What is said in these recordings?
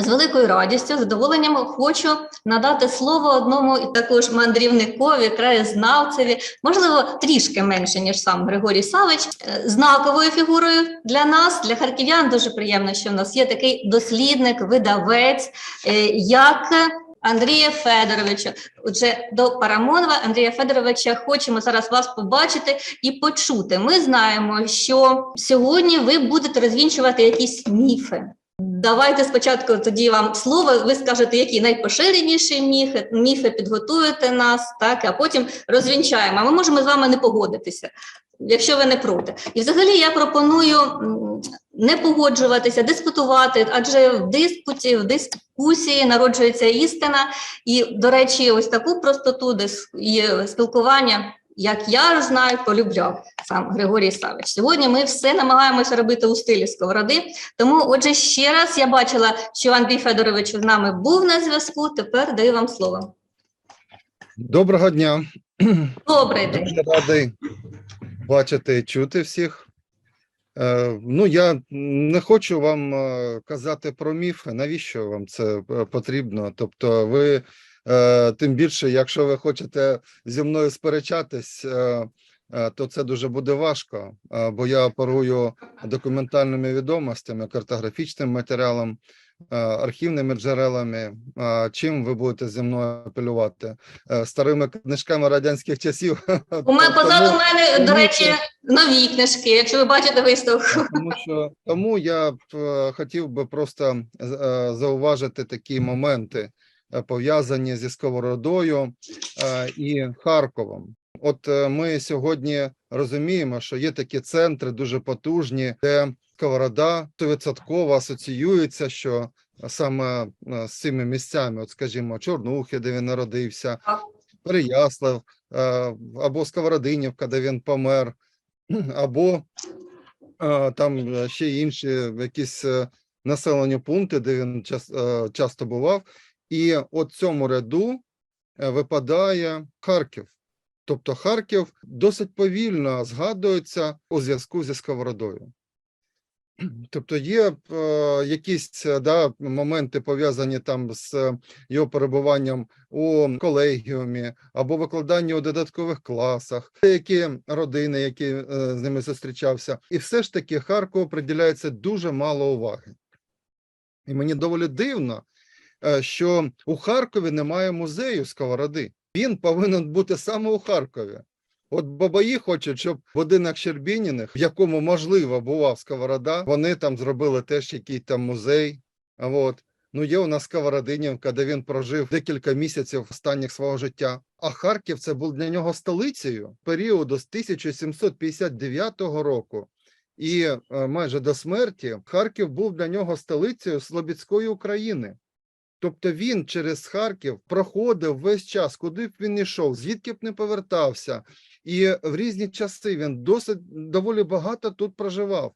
з великою радістю, задоволенням хочу надати слово одному і також мандрівникові, краєзнавцеві, можливо, трішки менше, ніж сам Григорій Савич, е, знаковою фігурою для нас, для харків'ян. Дуже приємно, що в нас є такий дослідник, видавець, е, як Андрія Федоровича. Отже, до Парамонова Андрія Федоровича хочемо зараз вас побачити і почути. Ми знаємо, що сьогодні ви будете розвінчувати якісь міфи. Давайте спочатку тоді вам слово. Ви скажете, які найпоширеніші міфи, міфи підготуєте нас, так а потім розвінчаємо. Ми можемо з вами не погодитися, якщо ви не проти. І взагалі я пропоную не погоджуватися, дискутувати, адже в диспуті, в дискусії народжується істина. І, до речі, ось таку простоту і спілкування. Як я знаю, полюбляв сам Григорій Савич. Сьогодні ми все намагаємося робити у стилі сковороди. Тому, отже, ще раз я бачила, що Андрій Федорович з нами був на зв'язку. Тепер даю вам слово. Доброго дня. Добрий день. Дуже радий бачити і чути всіх. Е, ну, я не хочу вам е, казати про міфи. Навіщо вам це е, потрібно? Тобто, ви тим більше, якщо ви хочете зі мною сперечатись, е, е, то це дуже буде важко, е, бо я оперую документальними відомостями, картографічним матеріалом, е, архівними джерелами. Чим ви будете зі мною апелювати? Е, Старими книжками радянських часів. У мене позаду Тому- мене, до речі, нові книжки. Якщо ви бачите виставку, Тому що тому я б е, хотів би просто е, зауважити такі моменти, е, пов'язані зі сковородою е, і Харковом. От е, ми сьогодні розуміємо, що є такі центри дуже потужні, де сковорода 100% асоціюється, що саме е, з цими місцями, от скажімо, Чорнухи, де він народився. Переяслав е, або Сковородинівка, де він помер, або е, там е, ще інші якісь е, населені пункти, де він час, е, часто бував. І от цьому ряду е, випадає Харків. Тобто Харків досить повільно згадується у зв'язку зі сковородою. Тобто є е, якісь е, да, моменти пов'язані там з його перебуванням у колегіумі або викладанні у додаткових класах, деякі родини, які е, з ними зустрічався, і все ж таки Харкову приділяється дуже мало уваги. І мені доволі дивно, що у Харкові немає музею сковороди. Він повинен бути саме у Харкові. От бабаї хочуть, щоб будинок Щербініних, в якому можливо бував сковорода, вони там зробили теж якийсь там музей. А От. Ну, є у нас Сковородинівка, де він прожив декілька місяців останніх свого життя. А Харків це був для нього столицею періоду з 1759 року. І е, майже до смерті Харків був для нього столицею Слобідської України. Тобто він через Харків проходив весь час, куди б він не йшов, звідки б не повертався. І в різні часи він досить доволі багато тут проживав.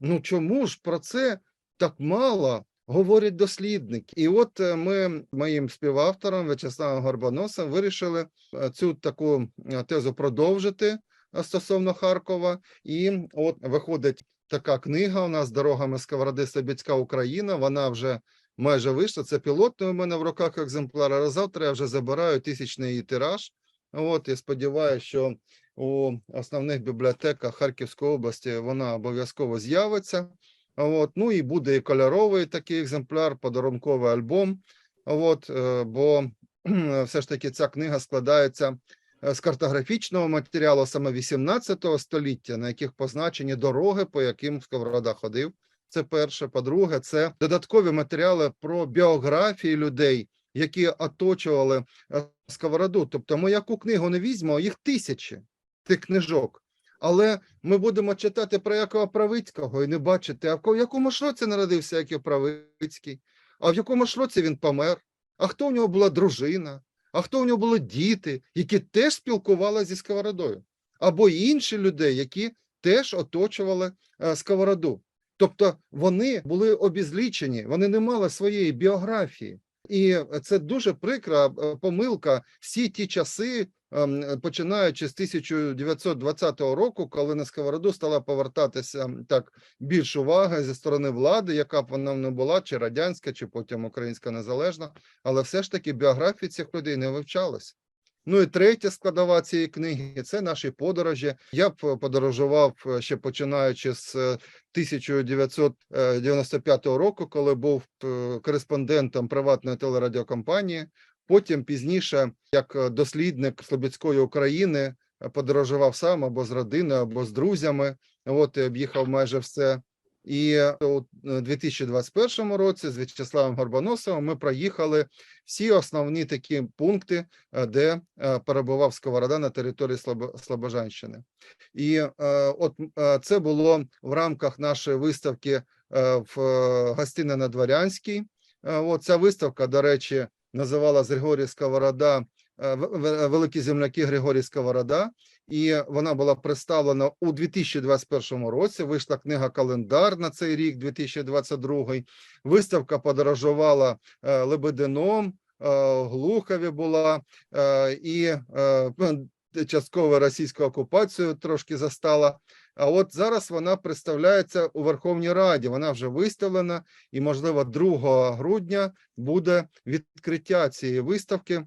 Ну чому ж про це так мало говорять дослідники? І от е, ми моїм співавтором В'ячеславом Горбоносом вирішили е, цю таку е, тезу продовжити стосовно Харкова. І от виходить така книга у нас Дорогами Сковороди Слобідська Україна. Вона вже майже вийшла. Це пілотний у мене в руках екземпляр. А завтра я вже забираю тисячний її тираж. От і сподіваюся, що у основних бібліотеках Харківської області вона обов'язково з'явиться. От, ну і буде і кольоровий такий екземпляр, подарунковий альбом. От, е, бо все ж таки ця книга складається е, з картографічного матеріалу саме 18 століття, на яких позначені дороги, по яким Сковорода ходив. Це перше. По-друге, це додаткові матеріали про біографії людей, які оточували е, сковороду. Тобто, ми яку книгу не візьмемо, їх тисячі тих книжок. Але ми будемо читати про Якова Правицького і не бачити, а в якому ж році народився Яків Правицький, а в якому ж році він помер, а хто в нього була дружина, а хто в нього були діти, які теж спілкувалися зі сковородою, або інші людей, які теж оточували е, сковороду. Тобто вони були обізлічені, вони не мали своєї біографії. І це дуже прикра е, помилка всі ті часи, ем, починаючи з 1920 року, коли на сковороду стала повертатися так більш уваги зі сторони влади, яка б вона не була, чи радянська, чи потім українська незалежна, але все ж таки біографії цих людей не вивчалось. Ну і третя складова цієї книги це наші подорожі. Я б е, подорожував е, ще починаючи з е, 1995 року, коли був е, кореспондентом приватної телерадіокомпанії. Потім пізніше, як е, дослідник Слобідської України, е, подорожував сам або з родиною, або з друзями. От і об'їхав майже все. І е, у е, 2021 році з В'ячеславом Горбоносовим ми проїхали всі основні такі пункти, е, де перебував Сковорода на території Слобо- Слобожанщини. І от це було в рамках нашої виставки в гостині на Дворянській. От ця виставка, до речі, називалась Григорій Сковорода, Великі земляки Григорій Сковорода. І вона була представлена у 2021 році. Вийшла книга Календар на цей рік, 2022. Виставка подорожувала е, Лебедином, е, Глухові була е, і частково російську окупацію трошки застала. А от зараз вона представляється у Верховній Раді. Вона вже виставлена, і, можливо, 2 грудня буде відкриття цієї виставки.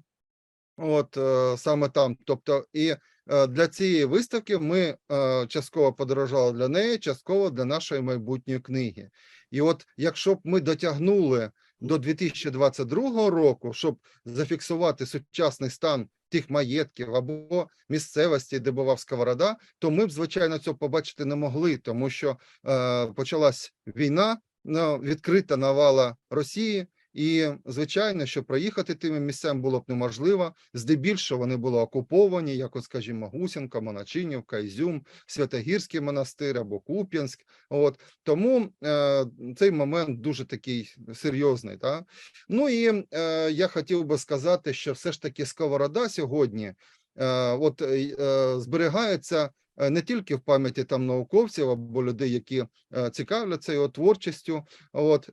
От саме там. Тобто, і для цієї виставки ми е, частково подорожували для неї, частково для нашої майбутньої книги. І от, якщо б ми дотягнули до 2022 року, щоб зафіксувати сучасний стан тих маєтків або місцевості, де бував Сковорода, то ми б, звичайно, цього побачити не могли, тому що е, почалась війна, ну, відкрита навала Росії, і звичайно, що проїхати тими місцями було б неможливо. Здебільшого вони були окуповані, як, от, скажімо, Гусінка, Моначинівка, Ізюм, Святогірський монастир або Куп'янськ. От тому е, цей момент дуже такий серйозний. Та? Ну і е, я хотів би сказати, що все ж таки Сковорода сьогодні е, от, е, е, зберігається е, не тільки в пам'яті там науковців або людей, які е, цікавляться його творчістю, от,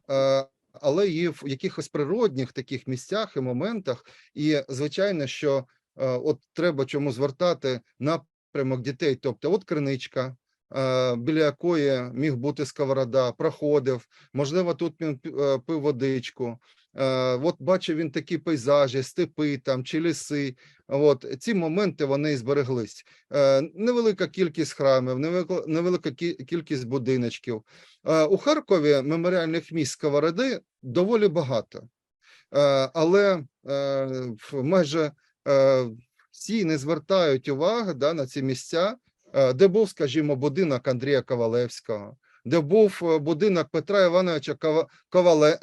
але і в якихось природних таких місцях і моментах. І звичайно, що е, от треба чому звертати напрямок дітей. Тобто, от криничка, е, біля якої міг бути сковорода, проходив, можливо, тут він е, пив водичку. Е, От бачив він такі пейзажі, степи там чи ліси. От ці моменти вони збереглись. Е, Невелика кількість храмів, невелика, кількість будиночків. Е, У Харкові меморіальних місць Сковороди доволі багато, але майже всі не звертають уваги да, на ці місця, де був, скажімо, будинок Андрія Ковалевського, де був е, будинок Петра Івановича Ковале,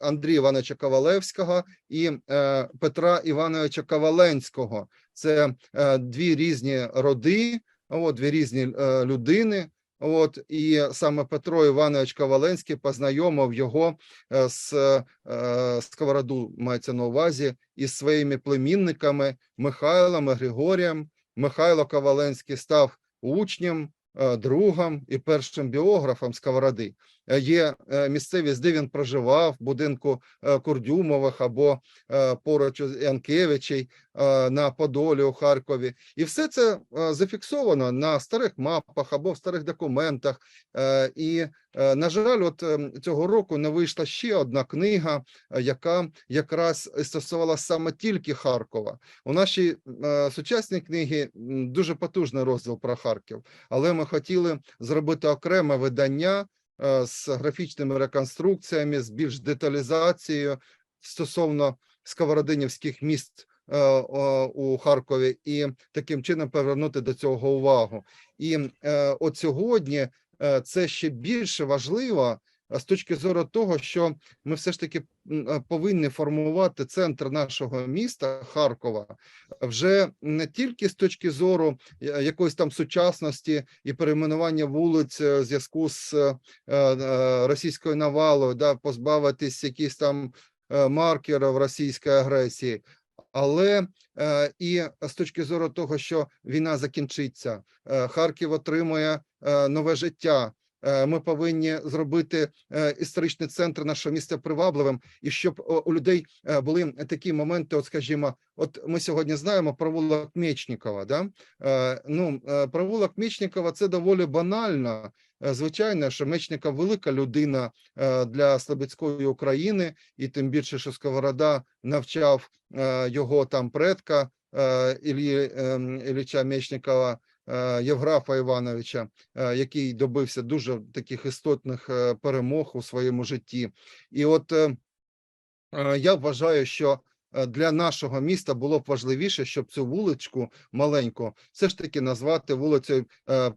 Андрія Івановича Ковалевського і е, Петра Івановича Коваленського. Це е, дві різні роди, от, дві різні е, людини. От і саме Петро Іванович Коваленський познайомив його е, з е, Сковороду, мається на увазі, із своїми племінниками Михайлом і Григорієм. Михайло Коваленський став учнем, е, другом і першим біографом Сковороди. Е, Є е, місцевість, де він проживав, будинку е, Курдюмових або поруч Янкевичей на Подолі у Харкові. І все це зафіксовано на старих мапах або в старих документах. І, на жаль, от ем, цього року не вийшла ще одна книга, яка якраз стосувалася саме тільки Харкова. У нашій сучасній книгі дуже потужний розділ про Харків, але ми хотіли зробити окреме видання з графічними реконструкціями, з більш деталізацією стосовно сковородинівських міст е, у Харкові, і таким чином повернути до цього увагу. І е, от сьогодні е, це ще більше важливо е, з точки зору того, що ми все ж таки е, повинні формувати центр нашого міста Харкова вже не тільки з точки зору е, якоїсь там сучасності і перейменування вулиць е, в зв'язку з е, е, російською навалою, да, позбавитись якісь там е, маркерів російської агресії. Але е, і з точки зору того, що війна закінчиться, е, Харків отримує е, нове життя. Е, ми повинні зробити е, історичний центр нашого міста привабливим, і щоб у людей е, були такі моменти. От, скажімо, от ми сьогодні знаємо провулок Мечникова. Да? Ну, провулок Мечникова це доволі банально. Звичайно, що Мечников велика людина для Слобідської України, і тим більше, що Сковорода навчав його там предка Іллі ем, Ілліча Мечникова, Євграфа Івановича, е, який добився дуже таких істотних е, перемог у своєму житті. І от е, е, я вважаю, що е, для нашого міста було б важливіше, щоб цю вуличку маленьку все ж таки назвати вулицею е,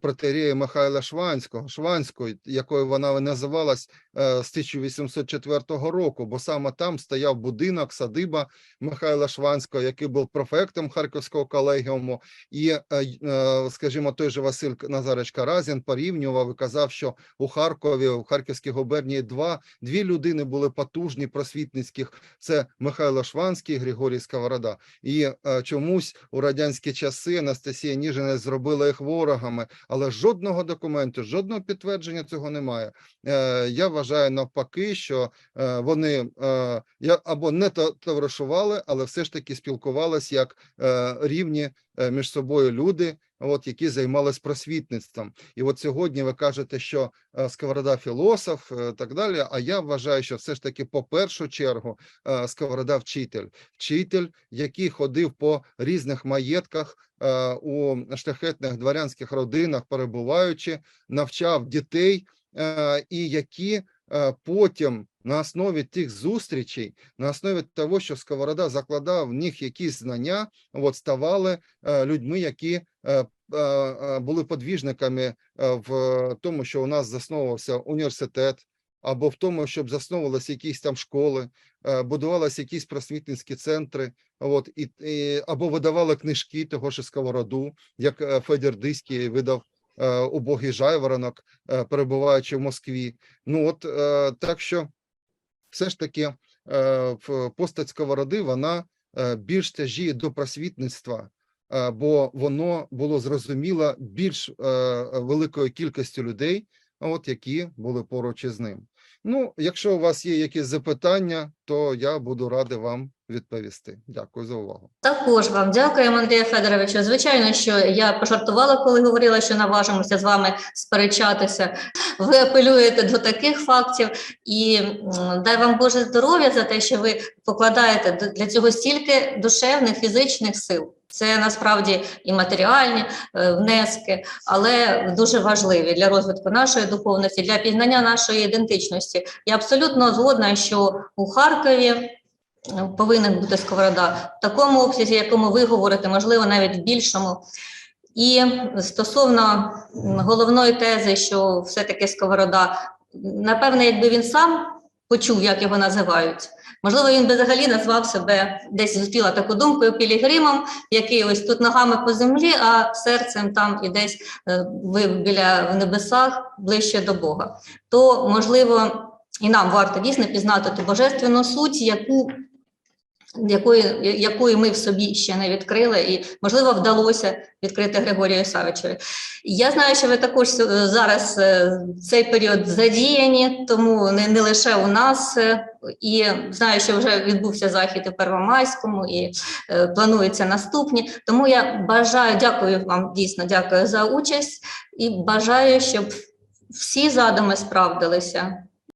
Михайла Шванського, Шванської, якою вона називалась е, з 1804 року, бо саме там стояв будинок, садиба Михайла Шванського, який був префектом Харківського колегіуму, і, е, е, скажімо, той же Василь Назарич Каразін порівнював і казав, що у Харкові, у Харківській губернії два дві людини були потужні просвітницьких. Це Михайло Шванський, і Григорій Сковорода. І е, чомусь у радянські часи Анастасія Ніжина зробила їх ворогами, але жодного документу, жодного підтвердження цього немає. Е, я вважаю навпаки, що е, вони е, або не то- товаришували, але все ж таки спілкувалися як е, рівні між собою люди, от які займались просвітництвом. І от сьогодні ви кажете, що Сковорода філософ, так далі. А я вважаю, що все ж таки, по першу чергу, Сковорода вчитель, вчитель, який ходив по різних маєтках у шляхетних дворянських родинах, перебуваючи, навчав дітей, і які потім на основі тих зустрічей, на основі того, що Сковорода закладав в них якісь знання, от ставали людьми, які були подвіжниками в тому, що у нас засновувався університет, або в тому, щоб засновувалися якісь там школи, будувалися якісь просвітницькі центри, от і, і або видавали книжки того ж Сковороду, як е, Федір Диський видав убогий жайворонок, е, перебуваючи в Москві. Ну от е, так що все ж таки е, постать Сковороди вона е, більш тяжіє до просвітництва, е, бо воно було зрозуміло більш е, великою кількістю людей, от які були поруч із ним. Ну, якщо у вас є якісь запитання, то я буду радий вам відповісти. Дякую за увагу. Також вам дякуємо, Андрія Федоровичу. Звичайно, що я пожартувала, коли говорила, що наважимося з вами сперечатися. Ви апелюєте до таких фактів, і дай вам Боже здоров'я за те, що ви покладаєте для цього стільки душевних, фізичних сил. Це насправді і матеріальні е, внески, але дуже важливі для розвитку нашої духовності, для пізнання нашої ідентичності. Я абсолютно згодна, що у Харкові е, повинен бути сковорода в такому обсязі, якому ви говорите, можливо, навіть в більшому. І стосовно головної тези, що все-таки сковорода, напевне, якби він сам почув, як його називають, можливо, він би взагалі назвав себе десь зустріла таку думку пілігримом, який ось тут ногами по землі, а серцем там і десь е, біля в небесах ближче до Бога. То можливо. І нам варто дійсно пізнати ту божественну суть, яку якої, якої ми в собі ще не відкрили, і можливо вдалося відкрити Григорію Савичеві. Я знаю, що ви також е, зараз е, цей період задіяні, тому не, не лише у нас. е, І знаю, що вже відбувся захід у Первомайському і плануються наступні. Тому я бажаю, дякую вам дійсно, дякую за участь і бажаю, щоб всі задуми справдилися.